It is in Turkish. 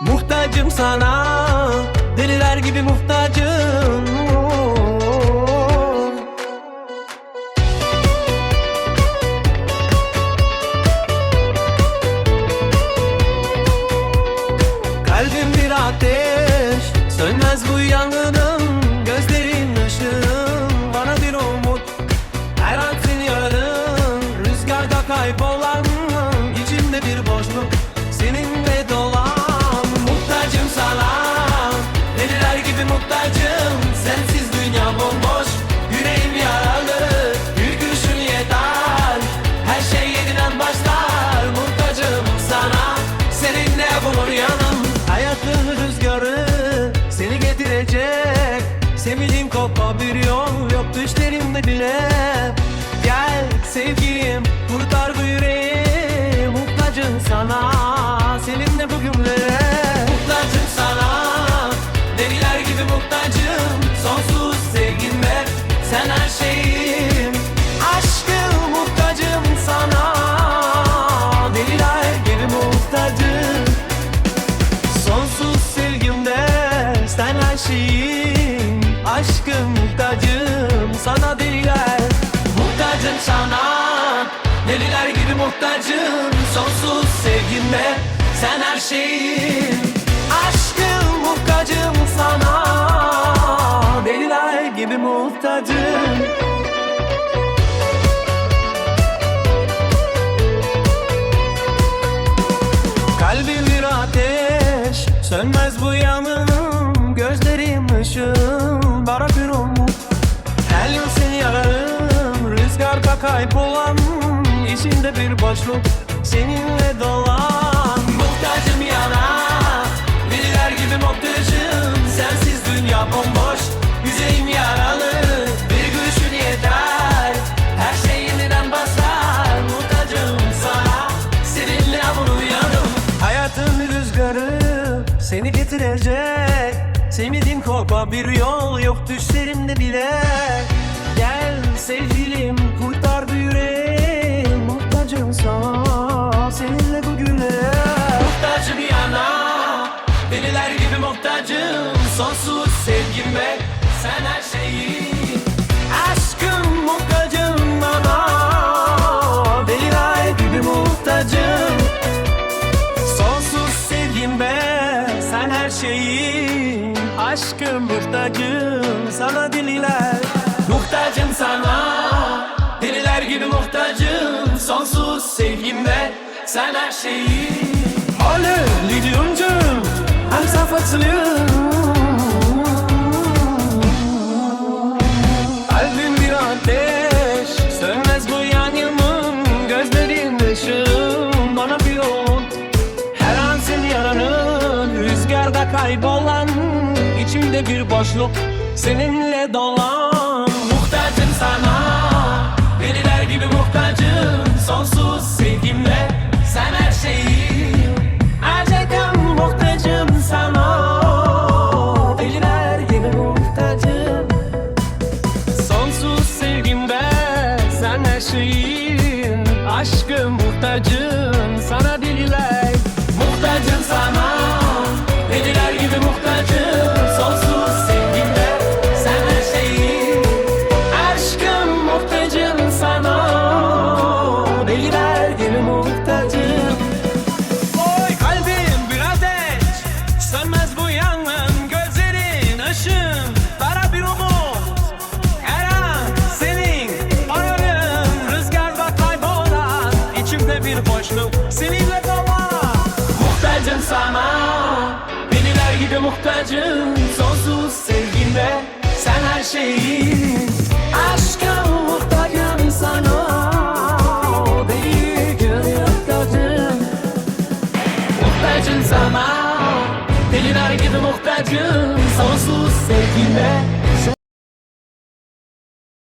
Muhtacım sana Deliler gibi muhtacım. Kalbim bir ateş Sönmez bu yangının muhtacım. Sensiz dünya bomboş Yüreğim yaralı. Bir gülüşün yeter Her şey yeniden başlar. Muhtacım sana Seninle bulur yanım. Hayatın rüzgarı Seni getirecek. Sevdiğim kopma bir yol yok düşlerimde bile. Gel sevgilim kurtar bu yüreği. Muhtacım sana seninle bugünlere Sen her şeyim. Aşkım muhtacım sana. Deliler gibi muhtacım. Sonsuz sevgimde sen her şeyim. Aşkım muhtacım sana deliler. Gibi muhtacım. Sonsuz sevgimde sen her şeyim. Aşkım muhtacım sana muhtacım Kalbim bir ateş Sönmez bu yanım Gözlerim ışığım Bana bir umut. Her yıl seni Rüzgarda kaybolan içinde bir boşluk Seninle dolan Sevmediğim korkma bir yol yok düşlerimde bile. Gel sevgilim kurtar bu yüreğim. Muhtacım sana seninle bugüne Muhtacım yana Deliler gibi muhtacım. Sonsuz sevgim ve sen her şeyim Aşkım muhtacım bana. Deliler gibi muhtacım. Sonsuz sevgim be sen her şeyim Aşkım muhtacım sana deliler Muhtacım sana Deliler gibi muhtacım. Sonsuz sevgim ve sen her şeyim Hallo Lidyumcum Einfach Kalbim içimde bir boşluk Seninle dolan Muhtacım sana Deliler gibi muhtacım. Sonsuz sevgimle Sen her şeyim Gerçekten muhtacım sana Deliler gibi muhtacım. Sonsuz sevgimde sen her şeyim Aşkım muhtacım bir boşluk Seninle dolan Muhtacım sana. Deliler gibi muhtacım. Sonsuz sevgimde Sen her şeyim Aşkım muhtacım sana. Deli gibi muhtacım. Sana. Deliler gibi muhtacım. Sonsuz sevgime